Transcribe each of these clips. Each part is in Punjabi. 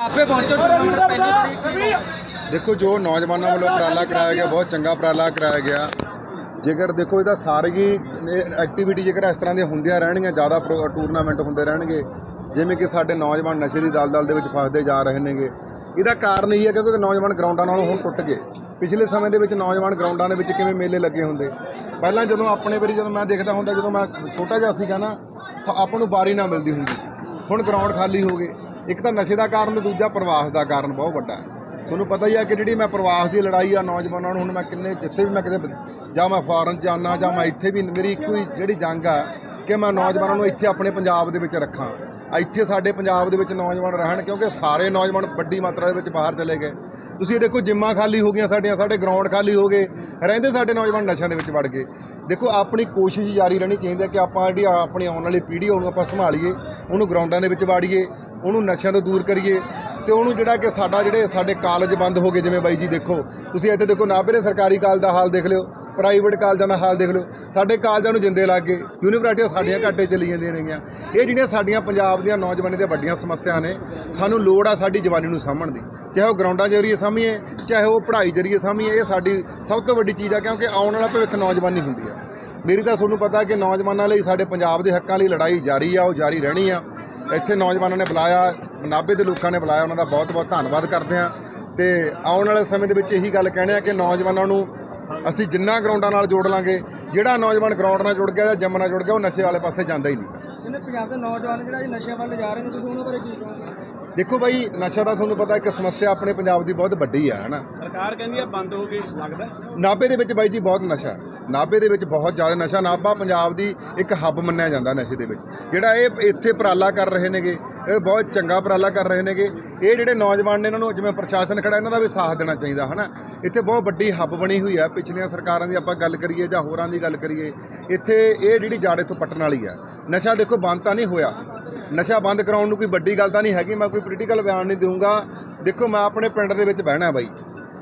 ਆਪੇ ਪਹੁੰਚੋ ਪਹਿਲੀ ਤਰੀਕ ਦੇਖੋ ਜੋ ਨੌਜਵਾਨਾਂ ਵੱਲੋਂ ਉਪਰਾਲਾ ਕਰਾਇਆ ਗਿਆ ਬਹੁਤ ਚੰਗਾ ਉਪਰਾਲਾ ਕਰਾਇਆ ਗਿਆ। ਜੇਕਰ ਦੇਖੋ ਇਹਦਾ ਸਾਰੀ ਐਕਟੀਵਿਟੀ ਜੇਕਰ ਇਸ ਤਰ੍ਹਾਂ ਦੀਆਂ ਹੁੰਦੀਆਂ ਰਹਿਣਗੀਆਂ ਜ਼ਿਆਦਾ ਪ੍ਰੋ- ਟੂਰਨਾਮੈਂਟ ਹੁੰਦੇ ਰਹਿਣਗੇ। ਜਿਵੇਂ ਕਿ ਸਾਡੇ ਨੌਜਵਾਨ ਨਸ਼ੇ ਦੀ ਦਲਦਲ ਦੇ ਵਿੱਚ ਫਸਦੇ ਜਾ ਰਹੇ ਨੇਗੇ। ਇਹਦਾ ਕਾਰਨ ਇਹ ਹੈ ਕਿਉਂਕਿ ਨੌਜਵਾਨ ਗਰਾਊਂਡਾਂ ਨਾਲੋਂ ਹੁਣ ਟੁੱਟ ਗਏ। ਪਿਛਲੇ ਸਮੇਂ ਦੇ ਵਿੱਚ ਨੌਜਵਾਨ ਗਰਾਊਂਡਾਂ ਦੇ ਵਿੱਚ ਕਿਵੇਂ ਮੇਲੇ ਲੱਗੇ ਹੁੰਦੇ? ਪਹਿਲਾਂ ਜਦੋਂ ਆਪਣੇ ਵਾਰੀ ਜਦੋਂ ਮੈਂ ਦੇਖਦਾ ਹੁੰਦਾ ਜਦੋਂ ਮੈਂ ਛੋਟਾ ਜਿਹਾ ਸੀਗਾ ਨਾ ਆਪਾਂ ਨੂੰ ਬਾਰੀ ਨਾ ਮਿਲਦੀ ਹੁੰਦੀ। ਹੁਣ ਗਰਾਊਂਡ ਖਾਲੀ ਹੋ ਗਏ। ਇੱਕ ਤਾਂ ਨਸ਼ੇ ਦਾ ਕਾਰਨ ਤੇ ਦੂਜਾ ਪ੍ਰਵਾਸ ਦਾ ਕਾਰਨ ਬਹੁਤ ਵੱਡਾ ਹੈ। ਤੁਹਾਨੂੰ ਪਤਾ ਹੀ ਆ ਕਿ ਜਿਹੜੀ ਮੈਂ ਪ੍ਰਵਾਸ ਦੀ ਲੜਾਈ ਆ ਨੌਜਵਾਨਾਂ ਨੂੰ, ਹੁਣ ਮੈਂ ਕਿੰਨੇ, ਜਿੱਥੇ ਵੀ ਮੈਂ ਕਿਤੇ ਜਾਂ ਮੈਂ ਫਾਰਨ ਜਾਣਾ ਜਾਂ ਮੈਂ ਇੱਥੇ ਵੀ, ਮੇਰੀ ਇੱਕੋ ਹੀ ਜਿਹੜੀ ਜੰਗ ਆ ਕਿ ਮੈਂ ਨੌਜਵਾਨਾਂ ਨੂੰ ਇੱਥੇ ਆਪਣੇ ਪੰਜਾਬ ਦੇ ਵਿੱਚ ਰੱਖਾਂ। ਇੱਥੇ ਸਾਡੇ ਪੰਜਾਬ ਦੇ ਵਿੱਚ ਨੌਜਵਾਨ ਰਹਿਣ ਕਿਉਂਕਿ ਸਾਰੇ ਨੌਜਵਾਨ ਵੱਡੀ ਮਾਤਰਾ ਦੇ ਵਿੱਚ ਬਾਹਰ ਚਲੇ ਗਏ। ਤੁਸੀਂ ਇਹ ਦੇਖੋ ਜਿੰਮਾਂ ਖਾਲੀ ਹੋ ਗਈਆਂ ਸਾਡੀਆਂ, ਸਾਡੇ ਗਰਾਊਂਡ ਖਾਲੀ ਹੋ ਗਏ, ਰਹਿੰਦੇ ਸਾਡੇ ਨੌਜਵਾਨ ਨਸ਼ਿਆਂ ਦੇ ਵਿੱਚ ਵੜ ਗਏ। ਦੇਖੋ ਆਪਣੀ ਕੋਸ਼ਿਸ਼ ਜਾਰੀ ਰਹਿਣੀ ਚਾਹੀਦੀ ਹੈ ਕਿ ਆਪਾਂ ਜਿਹੜੀ ਆਪਣੀ ਆਉਣ ਵਾਲੀ ਪੀੜ੍ਹੀ ਉਹਨੂੰ ਆਪਾਂ ਸੰਭਾਲੀਏ, ਉਹਨੂੰ ਗਰਾਊਂਡਾਂ ਦੇ ਵਿੱਚ ਵਾੜੀਏ। ਉਹਨੂੰ ਨਸ਼ਿਆਂ ਤੋਂ ਦੂਰ ਕਰੀਏ ਤੇ ਉਹਨੂੰ ਜਿਹੜਾ ਕਿ ਸਾਡਾ ਜਿਹੜੇ ਸਾਡੇ ਕਾਲਜ ਬੰਦ ਹੋ ਗਏ, ਜਿਵੇਂ ਬਾਈ ਜੀ ਦੇਖੋ, ਤੁਸੀਂ ਇੱਥੇ ਦੇਖੋ ਨਾਭੇ ਦੇ ਸਰਕਾਰੀ ਕਾਲਜ ਦਾ ਹਾਲ ਦੇਖ ਲਿਓ ਪ੍ਰਾਈਵੇਟ ਕਾਲਜਾਂ ਦਾ ਹਾਲ ਦੇਖ ਲਿਓ, ਸਾਡੇ ਕਾਲਜਾਂ ਨੂੰ ਜਿੰਦੇ ਲੱਗ ਗਏ ਯੂਨੀਵਰਸਿਟੀਆਂ ਸਾਡੀਆਂ ਘਾਟੇ ਚਲੀ ਜਾਂਦੀਆਂ ਰਹੀਆਂ। ਇਹ ਜਿਹੜੀਆਂ ਸਾਡੀਆਂ ਪੰਜਾਬ ਦੀਆਂ ਨੌਜਵਾਨੀ ਦੀਆਂ ਵੱਡੀਆਂ ਸਮੱਸਿਆ ਨੇ, ਸਾਨੂੰ ਲੋੜ ਆ ਸਾਡੀ ਜਵਾਨੀ ਨੂੰ ਸਾਂਭਣ ਦੀ। ਚਾਹੇ ਉਹ ਗਰਾਊਂਡਾਂ ਜਰੀਏ ਸਾਂਭੀਏ, ਚਾਹੇ ਉਹ ਪੜ੍ਹਾਈ ਜਰੀਏ ਸਾਂਭੀਏ, ਇਹ ਸਾਡੀ ਸਭ ਤੋਂ ਵੱਡੀ ਚੀਜ਼ ਆ, ਕਿਉਂਕਿ ਆਉਣ ਵਾਲਾ ਭਵਿੱਖ ਨੌਜਵਾਨੀ ਹੁੰਦੀ ਆ। ਮੇਰੀ ਤਾਂ ਤੁਹਾਨੂੰ ਪਤਾ ਕਿ ਨੌਜਵਾਨਾਂ ਲਈ ਸਾਡੇ ਪੰਜਾਬ ਦੇ ਹੱਕਾਂ ਲਈ ਲੜਾਈ ਜਾਰੀ ਆ, ਉਹ ਜਾਰੀ ਰਹਿਣੀ ਆ। ਇੱਥੇ ਨੌਜਵਾਨਾਂ ਨੇ ਬੁਲਾਇਆ ਨਾਭੇ ਦੇ ਲੋਕਾਂ ਨੇ ਬੁਲਾਇਆ ਉਹਨਾਂ ਦਾ ਬਹੁਤ ਬਹੁਤ ਧੰਨਵਾਦ ਕਰਦੇ ਹਾਂ। ਤੇ ਆਉਣ ਵਾਲੇ ਸਮੇਂ ਦੇ ਵਿੱਚ ਇਹੀ ਗੱਲ ਕਹਿਣੇ ਆ ਕਿ ਨੌਜਵਾਨਾਂ ਨੂੰ ਅਸੀਂ ਜਿੰਨਾ ਗਰਾਊਂਡਾਂ ਨਾਲ ਜੋੜ ਲਾਂਗੇ ਜਿਹੜਾ ਨੌਜਵਾਨ ਗਰਾਊਂਡ ਨਾਲ ਜੁੜ ਗਿਆ ਜਾਂ ਜਿੰਮ ਨਾਲ ਜੁੜ ਗਿਆ ਉਹ ਨਸ਼ੇ ਵਾਲੇ ਪਾਸੇ ਜਾਂਦਾ ਹੀ ਨਹੀਂ। ਜਿਹਨੇ ਪੰਜਾਬ ਦੇ ਨੌਜਵਾਨ ਜਿਹੜਾ ਇਹ ਨਸ਼ਿਆਂ ਵੱਲ ਜਾ ਰਹੇ ਨੇ ਤੁਸੀਂ ਉਹਨਾਂ ਬਾਰੇ ਕੀ ਕਹੋਗੇ? ਦੇਖੋ ਬਾਈ ਨਸ਼ਾ ਤਾਂ ਤੁਹਾਨੂੰ ਪਤਾ ਇੱਕ ਸਮੱਸਿਆ ਆਪਣੇ ਪੰਜਾਬ ਦੀ ਬਹੁਤ ਵੱਡੀ ਆ ਹਨਾ। ਸਰਕਾਰ ਕਹਿੰਦੀ ਆ ਬੰਦ ਹੋ ਗਈ ਲੱਗਦਾ ਨਾਭੇ ਦੇ ਵਿੱਚ ਬਾਈ ਜੀ ਬਹੁਤ ਨਸ਼ਾ। ਹੈ। ਨਾਭੇ ਦੇ ਵਿੱਚ ਬਹੁਤ ਜ਼ਿਆਦਾ ਨਸ਼ਾ, ਨਾਭਾ ਪੰਜਾਬ ਦੀ ਇੱਕ ਹੱਬ ਮੰਨਿਆ ਜਾਂਦਾ ਨਸ਼ੇ ਦੇ ਵਿੱਚ। ਜਿਹੜਾ ਇਹ ਇੱਥੇ ਉਪਰਾਲਾ ਕਰ ਰਹੇ ਨੇਗੇ, ਇਹ ਬਹੁਤ ਚੰਗਾ ਉਪਰਾਲਾ ਕਰ ਰਹੇ ਨੇਗੇ। ਇਹ ਜਿਹੜੇ ਨੌਜਵਾਨ ਨੇ ਇਹਨਾਂ ਨੂੰ ਜਿਵੇਂ ਪ੍ਰਸ਼ਾਸਨ ਖੜਾ, ਇਹਨਾਂ ਦਾ ਵੀ ਸਾਥ ਦੇਣਾ ਚਾਹੀਦਾ, ਹਨਾ? ਇੱਥੇ ਬਹੁਤ ਵੱਡੀ ਹੱਬ ਬਣੀ ਹੋਈ ਹੈ ਪਿਛਲੀਆਂ ਸਰਕਾਰਾਂ ਦੀ ਆਪਾਂ ਗੱਲ ਕਰੀਏ ਜਾਂ ਹੋਰਾਂ ਦੀ ਗੱਲ ਕਰੀਏ, ਇੱਥੇ ਇਹ ਜਿਹੜੀ ਜੜ ਇੱਥੋਂ ਪੱਟਣ ਵਾਲੀ ਆ। ਨਸ਼ਾ ਦੇਖੋ, ਬੰਦ ਤਾਂ ਨਹੀਂ ਹੋਇਆ। ਨਸ਼ਾ ਬੰਦ ਕਰਾਉਣ ਨੂੰ ਕੋਈ ਵੱਡੀ ਗੱਲ ਤਾਂ ਨਹੀਂ ਹੈਗੀ, ਮੈਂ ਕੋਈ ਪੋਲੀਟੀਕਲ ਬਿਆਨ ਨਹੀਂ ਦੇਵਾਂਗਾ ਦੇਖੋ, ਮੈਂ ਆਪਣੇ ਪਿੰਡ ਦੇ ਵਿੱਚ ਬਹਿਣਾ ਬਾਈ।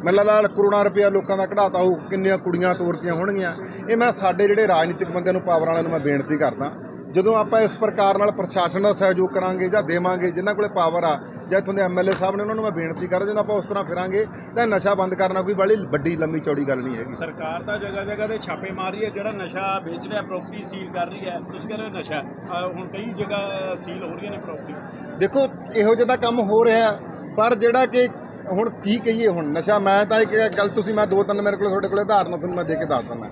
ਮੈਨੂੰ ਲੱਗਦਾ ਕਰੋੜਾਂ ਰੁਪਇਆ ਲੋਕਾਂ ਦਾ ਕਢਾਤਾ ਹੋ ਕਿੰਨੀਆਂ ਕੁੜੀਆਂ ਤੋਰਤੀਆਂ ਹੋਣਗੀਆਂ। ਇਹ ਮੈਂ ਸਾਡੇ ਜਿਹੜੇ ਰਾਜਨੀਤਿਕ ਬੰਦਿਆਂ ਨੂੰ ਪਾਵਰ ਵਾਲਿਆਂ ਨੂੰ ਮੈਂ ਬੇਨਤੀ ਕਰਦਾ ਜਦੋਂ ਆਪਾਂ ਇਸ ਪ੍ਰਕਾਰ ਨਾਲ ਪ੍ਰਸ਼ਾਸਨ ਦਾ ਸਹਿਯੋਗ ਕਰਾਂਗੇ ਜਾਂ ਦੇਵਾਂਗੇ ਜਿਨ੍ਹਾਂ ਕੋਲੇ ਪਾਵਰ ਆ ਜਾਂ ਇੱਥੋਂ ਦੇ ਐਮਐਲਏ ਸਾਹਿਬ ਨੇ ਉਹਨਾਂ ਨੂੰ ਮੈਂ ਬੇਨਤੀ ਕਰਦਾ ਜਦੋਂ ਆਪਾਂ ਉਸ ਤਰ੍ਹਾਂ ਫਿਰਾਂਗੇ ਤਾਂ ਨਸ਼ਾ ਬੰਦ ਕਰਨਾ ਕੋਈ ਬੜੀ ਵੱਡੀ ਲੰਮੀ ਚੌੜੀ ਗੱਲ ਨਹੀਂ ਹੈਗੀ। ਸਰਕਾਰ ਤਾਂ ਜਗ੍ਹਾ ਜਗ੍ਹਾ ਤੇ ਛਾਪੇ ਮਾਰ ਰਹੀ ਹੈ ਜਿਹੜਾ ਨਸ਼ਾ ਵੇਚ ਰਿਹਾ ਪ੍ਰਾਪਰਟੀ ਸੀਲ ਕਰ ਰਹੀ ਹੈ। ਤੁਸੀਂ ਕਹਿੰਦੇ ਨਸ਼ਾ ਹੁਣ ਕਈ ਜਗ੍ਹਾ ਸੀਲ ਹੋ ਰਹੀਆਂ ਨੇ ਪ੍ਰਾਪਰਟੀ ਦੇਖੋ ਇਹੋ ਜਿਹਾ ਕੰਮ ਹੋ ਰਿਹਾ ਪਰ ਜਿਹੜਾ ਕਿ ਹੁਣ ਕੀ ਕਹੀਏ ਹੁਣ? ਨਸ਼ਾ ਮੈਂ ਤਾਂ ਇੱਕ ਗੱਲ ਤੁਸੀਂ ਮੈਂ ਦੋ ਤਿੰਨ ਮੇਰੇ ਕੋਲ ਤੁਹਾਡੇ ਕੋਲ ਉਦਾਹਰਨ ਤੁਹਾਨੂੰ ਮੈਂ ਦੇ ਕੇ ਦੱਸ ਦਿੰਦਾ।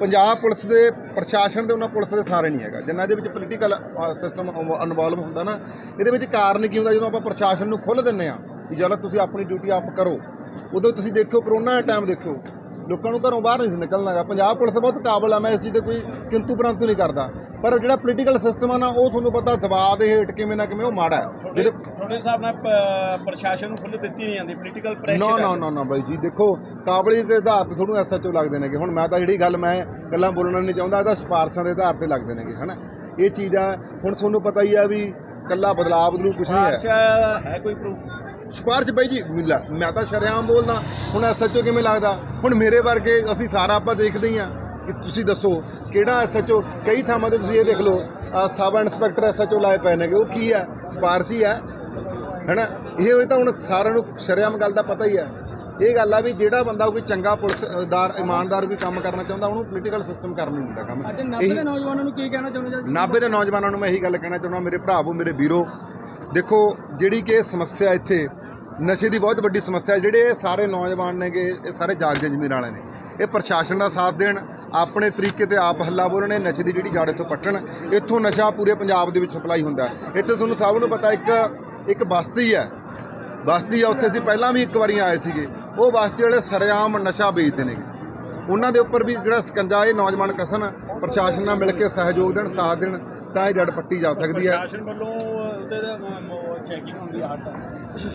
ਪੰਜਾਬ ਪੁਲਿਸ ਦੇ ਪ੍ਰਸ਼ਾਸਨ ਤੇ ਉਹਨਾਂ ਪੁਲਿਸ ਦੇ ਸਾਰੇ ਨਹੀਂ ਹੈਗਾ। ਜਿੰਨਾ ਦੇ ਵਿੱਚ ਪੋਲੀਟੀਕਲ ਸਿਸਟਮ ਇਨਵੋਲਵ ਹੁੰਦਾ ਨਾ, ਇਹਦੇ ਵਿੱਚ ਕਾਰਨ ਕੀ ਹੁੰਦਾ? ਜਦੋਂ ਆਪਾਂ ਪ੍ਰਸ਼ਾਸਨ ਨੂੰ ਖੁੱਲ੍ਹ ਦਿੰਨੇ ਆ ਵੀ ਜਦੋਂ ਤੁਸੀਂ ਆਪਣੀ ਡਿਊਟੀ ਆਪ ਕਰੋ, ਉਦੋਂ ਤੁਸੀਂ ਦੇਖਿਓ ਕਰੋਨਾ ਦਾ ਟਾਈਮ ਦੇਖਿਓ। ਲੋਕਾਂ ਨੂੰ ਘਰੋਂ ਬਾਹਰ ਨਹੀਂ ਸੀ ਨਿਕਲਣਾਗਾ ਪੰਜਾਬ ਪੁਲਿਸ ਬਹੁਤ ਕਾਬਲ ਆ, ਮੈਂ ਇਸ ਚੀਜ਼ ਤੇ ਕੋਈ ਕਿੰਤੂ ਪਰੰਤੂ ਨਹੀਂ ਕਰਦਾ। ਪਰ ਜਿਹੜਾ ਪੋਲੀਟੀਕਲ ਸਿਸਟਮ ਆ ਨਾ ਉਹ ਤੁਹਾਨੂੰ ਪਤਾ ਦਬਾਅ ਦੇ ਹੇਠ ਕਿਵੇਂ ਨਾ ਕਿਵੇਂ ਉਹ ਮਾੜਾ ਹੈ। ਜਿਹੜੇ ਤੁਹਾਡੇ ਹਿਸਾਬ ਨਾਲ ਪ੍ਰਸ਼ਾਸਨ ਨੂੰ ਖੁੱਲ੍ਹ ਦਿੱਤੀ ਨਹੀਂ ਜਾਂਦੀ ਪੋਲੀਟੀਕਲ ਪ੍ਰੈਸ਼ਰ ਨਾ ਨਾ ਨਾ ਨਾ ਬਾਈ ਜੀ ਦੇਖੋ ਕਾਬਲੀਅਤ ਦੇ ਆਧਾਰ ਤੇ ਤੁਹਾਨੂੰ ਐਸਐਚਓ ਲੱਗਦੇ ਨੇਗੇ। ਹੁਣ ਮੈਂ ਤਾਂ ਜਿਹੜੀ ਗੱਲ ਮੈਂ ਗੱਲਾਂ ਬੋਲਣਾ ਨਹੀਂ ਚਾਹੁੰਦਾ ਇਹ ਤਾਂ ਸਿਫਾਰਸ਼ਾਂ ਦੇ ਆਧਾਰ ਤੇ ਲੱਗਦੇ ਨੇਗੇ ਹਨਾ? ਇਹ ਚੀਜ਼ ਆ ਹੁਣ ਤੁਹਾਨੂੰ ਪਤਾ ਹੀ ਆ ਵੀ ਕੱਲਾ ਬਦਲਾਅ ਬਦਲੂ ਕੁਛ ਨਹੀਂ ਹੈ। ਹੈ ਕੋਈ ਪ੍ਰੂਫ ਸਿਫਾਰਸ਼ ਬਾਈ ਜੀ ਮਿਲਾ ਮੈਂ ਤਾਂ ਸ਼ਰੇਆਮ ਬੋਲਦਾ ਹੁਣ ਐਸਐਚਓ ਕਿਵੇਂ ਲੱਗਦਾ? ਹੁਣ ਮੇਰੇ ਵਰਗੇ ਅਸੀਂ ਸਾਰਾ ਆਪਾਂ ਦੇਖਦੇ ਹੀ ਆ ਕਿ ਤੁਸੀਂ ਦੱਸੋ ਕਿਹੜਾ ਐਸਐਚਓ? ਕਈ ਥਾਵਾਂ ਤੇ ਤੁਸੀਂ ਇਹ ਦੇਖ ਲਓ ਸਬ ਇੰਸਪੈਕਟਰ ਐਸਐਚਓ ਲਾਏ ਪਏ ਨੇਗੇ ਉਹ ਕੀ ਹੈ? ਸਿਫਾਰਸ਼ ਹੀ ਹੈਨਾ? ਇਹ ਤਾਂ ਹੁਣ ਸਾਰਿਆਂ ਨੂੰ ਸ਼ਰੇਆਮ ਗੱਲ ਦਾ ਪਤਾ ਹੀ ਹੈ। ਇਹ ਗੱਲ ਆ ਵੀ ਜਿਹੜਾ ਬੰਦਾ ਕੋਈ ਚੰਗਾ ਪੁਲਿਸਦਾਰ ਇਮਾਨਦਾਰ ਵੀ ਕੰਮ ਕਰਨਾ ਚਾਹੁੰਦਾ ਉਹਨੂੰ ਪੋਲੀਟੀਕਲ ਸਿਸਟਮ ਕਰਨ ਨਹੀਂ ਦਿੰਦਾ ਕੰਮ। ਅੱਜ ਨਾਭੇ ਇਹੀ- ਦੇ ਨੌਜਵਾਨਾਂ ਨੂੰ ਕੀ ਕਹਿਣਾ ਚਾਹੁੰਦੇ ਜੀ ਨਾਭੇ ਦੇ ਨੌਜਵਾਨਾਂ ਨੂੰ ਮੈਂ ਇਹੀ ਗੱਲ ਕਹਿਣਾ ਚਾਹੁੰਦਾ ਮੇਰੇ ਭਰਾਵੋ ਮੇਰੇ ਵੀਰੋ। ਦੇਖੋ ਜਿਹੜੀ ਕਿ ਸਮੱਸਿਆ ਇੱਥੇ ਨਸ਼ੇ ਦੀ ਬਹੁਤ ਵੱਡੀ ਸਮੱਸਿਆ ਜਿਹੜੇ ਇਹ ਸਾਰੇ ਨੌਜਵਾਨ ਨੇਗੇ ਇਹ ਸਾਰੇ ਜਾਗਦੇ ਜ਼ਮੀਰ ਵਾਲੇ ਨੇ। ਇਹ ਪ੍ਰਸ਼ਾਸਨ ਦਾ ਸਾਥ ਦੇਣ ਆਪਣੇ ਤਰੀਕੇ ਤੇ ਆਪ ਹੱਲਾ ਬੋਲਣੇ ਨਸ਼ੇ ਦੀ ਜਿਹੜੀ ਜੜ ਇੱਥੋਂ ਪੱਟਣ ਇੱਥੋਂ ਨਸ਼ਾ ਪੂਰੇ ਪੰਜਾਬ ਦੇ ਵਿੱਚ ਸਪਲਾਈ ਹੁੰਦਾ ਹੈ। ਇੱਥੇ ਤੁਹਾਨੂੰ ਸਭ ਨੂੰ ਪਤਾ ਇੱਕ ਇੱਕ ਬਸਤੀ ਹੈ। ਬਸਤੀ ਆ ਉੱਥੇ ਅਸੀਂ ਪਹਿਲਾਂ ਵੀ ਇੱਕ ਵਾਰੀ ਆਏ ਸੀਗੇ। ਉਹ ਬਸਤੀ ਵਾਲੇ ਸਰੇਆਮ ਨਸ਼ਾ ਵੇਚਦੇ ਨੇਗੇ ਉਹਨਾਂ ਦੇ ਉੱਪਰ ਵੀ ਜਿਹੜਾ ਸਕੰਜਾ ਇਹ ਨੌਜਵਾਨ ਕਸਨ ਪ੍ਰਸ਼ਾਸਨ ਨਾਲ ਮਿਲ ਕੇ ਸਹਿਯੋਗ ਦੇਣ ਸਾਥ ਦੇਣ ਤਾਂ ਇਹ ਜੜ ਪੱਟੀ ਜਾ ਸਕਦੀ ਹੈ। ਪ੍ਰਸ਼ਾਸਨ ਵੱਲੋਂ ਦਾ ਚੈਕਿੰਗ ਹੁੰਦੀ ਆ ਹਰ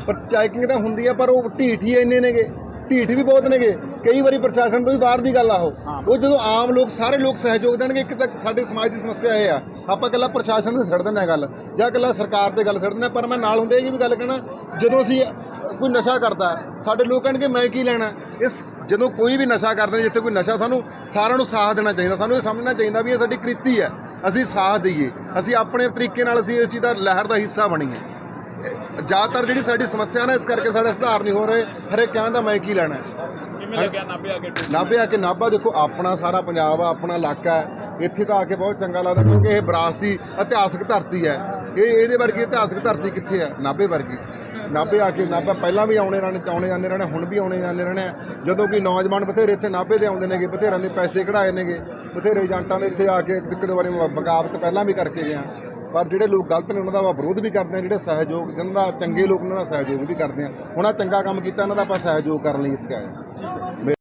ਪਰ ਚੈਕਿੰਗ ਤਾਂ ਹੁੰਦੀ ਆ ਪਰ ਉਹ ਢੀਠ ਹੀ ਇੰਨੇ ਨੇਗੇ। ਢੀਠ ਵੀ ਬਹੁਤ ਨੇਗੇ। ਕਈ ਵਾਰੀ ਪ੍ਰਸ਼ਾਸਨ ਤੋਂ ਵੀ ਬਾਹਰ ਦੀ ਗੱਲ ਆ ਉਹ। ਉਹ ਜਦੋਂ ਆਮ ਲੋਕ ਸਾਰੇ ਲੋਕ ਸਹਿਯੋਗ ਦੇਣਗੇ ਇੱਕ ਤਾਂ ਸਾਡੇ ਸਮਾਜ ਦੀ ਸਮੱਸਿਆ ਇਹ ਆ। ਆਪਾਂ ਇਕੱਲਾ ਪ੍ਰਸ਼ਾਸਨ ਤੇ ਛੱਡ ਦਿੰਦੇ ਆ ਗੱਲ। ਜਾਂ ਇਕੱਲਾ ਸਰਕਾਰ ਤੇ ਗੱਲ ਛੱਡ ਦਿੰਦੇ ਪਰ ਮੈਂ ਨਾਲ ਹੁੰਦੇ ਇਹ ਵੀ ਗੱਲ ਕਹਿਣਾ ਜਦੋਂ ਅਸੀਂ ਕੋਈ ਨਸ਼ਾ ਕਰਦਾ ਸਾਡੇ ਲੋਕ ਕਹਿਣਗੇ ਮੈਂ ਕੀ ਲੈਣਾ? ਇਸ ਜਦੋਂ ਕੋਈ ਵੀ ਨਸ਼ਾ ਕਰਦੇ ਨੇ ਜਿੱਥੇ ਕੋਈ ਨਸ਼ਾ ਸਾਨੂੰ ਸਾਰਿਆਂ ਨੂੰ ਸਾਥ ਦੇਣਾ ਚਾਹੀਦਾ। ਸਾਨੂੰ ਇਹ ਸਮਝਣਾ ਚਾਹੀਦਾ ਵੀ ਇਹ ਸਾਡੀ ਕ੍ਰਿਤੀ ਹੈ। ਅਸੀਂ ਸਾਥ ਦਈਏ। ਅਸੀਂ ਆਪਣੇ ਤਰੀਕੇ ਨਾਲ ਅਸੀਂ ਇਸ ਚੀਜ਼ ਦਾ ਲਹਿਰ ਦਾ ਹਿੱਸਾ ਬਣੀਏ। ਜ਼ਿਆਦਾਤਰ ਜਿਹੜੀ ਸਾਡੀ ਸਮੱਸਿਆ ਨਾ ਇਸ ਕਰਕੇ ਸਾਡੇ ਸੁਧਾਰ ਨਹੀਂ ਹੋ ਰਹੇ। ਹਰੇਕ ਕਹਿੰਦਾ ਮੈਂ ਕੀ ਲੈਣਾ। ਕਿਵੇਂ ਲੱਗਿਆ ਨਾਭੇ ਆ ਕੇ? ਨਾਭੇ ਆ ਕੇ ਨਾਭਾ ਦੇਖੋ ਆਪਣਾ ਸਾਰਾ ਪੰਜਾਬ ਆ ਆਪਣਾ ਇਲਾਕਾ ਹੈ। ਇੱਥੇ ਤਾਂ ਆ ਕੇ ਬਹੁਤ ਚੰਗਾ ਲੱਗਦਾ ਕਿਉਂਕਿ ਇਹ ਵਿਰਾਸਤੀ ਇਤਿਹਾਸਕ ਧਰਤੀ ਹੈ। ਇਹ ਇਹਦੇ ਵਰਗੀ ਇਤਿਹਾਸਕ ਧਰਤੀ ਕਿੱਥੇ ਹੈ? ਨਾਭੇ ਵਰਗੀ। ਨਾਭੇ ਆ ਕੇ ਨਾਭਾ ਪਹਿਲਾਂ ਵੀ ਆਉਣੇ ਰਹਿਣੇ ਆਉਣੇ ਜਾਂਦੇ ਰਹਿਣੇ ਹੁਣ ਵੀ ਆਉਣੇ ਜਾਂਦੇ ਰਹਿਣੇ। ਜਦੋਂ ਕਿ ਨੌਜਵਾਨ ਬਥੇਰੇ ਇੱਥੇ ਨਾਭੇ ਦੇ ਆਉਂਦੇ ਨੇਗੇ ਬਥੇਰਿਆਂ ਦੇ ਪੈਸੇ ਕਢਾਏ ਨੇਗੇ। ਬਥੇਰੇ ਏਜੰਟਾਂ ਦੇ ਇੱਥੇ ਆ ਕੇ ਇੱਕ ਦੋ ਵਾਰੀ ਬਗਾਵਤ ਪਹਿਲਾਂ ਵੀ ਕਰਕੇ ਗਏ ਆ। ਪਰ ਜਿਹੜੇ ਲੋਕ ਗਲਤ ਨੇ, ਉਹਨਾਂ ਦਾ ਆਪਾਂ ਵਿਰੋਧ ਵੀ ਕਰਦੇ ਆ ਜਿਹੜੇ ਸਹਿਯੋਗ, ਜਿਹਨਾਂ ਦਾ ਚੰਗੇ ਲੋਕ ਉਹਨਾਂ ਦਾ ਸਹਿਯੋਗ ਵੀ ਕਰਦੇ ਆ ਹੁਣ ਆਹ ਚੰਗਾ ਕੰਮ ਕੀਤਾ ਇਹਨਾਂ ਦਾ ਆਪਾਂ ਸਹਿਯੋਗ ਕਰਨ ਲਈ ਇੱਥੇ ਆਏ ਹਾਂ।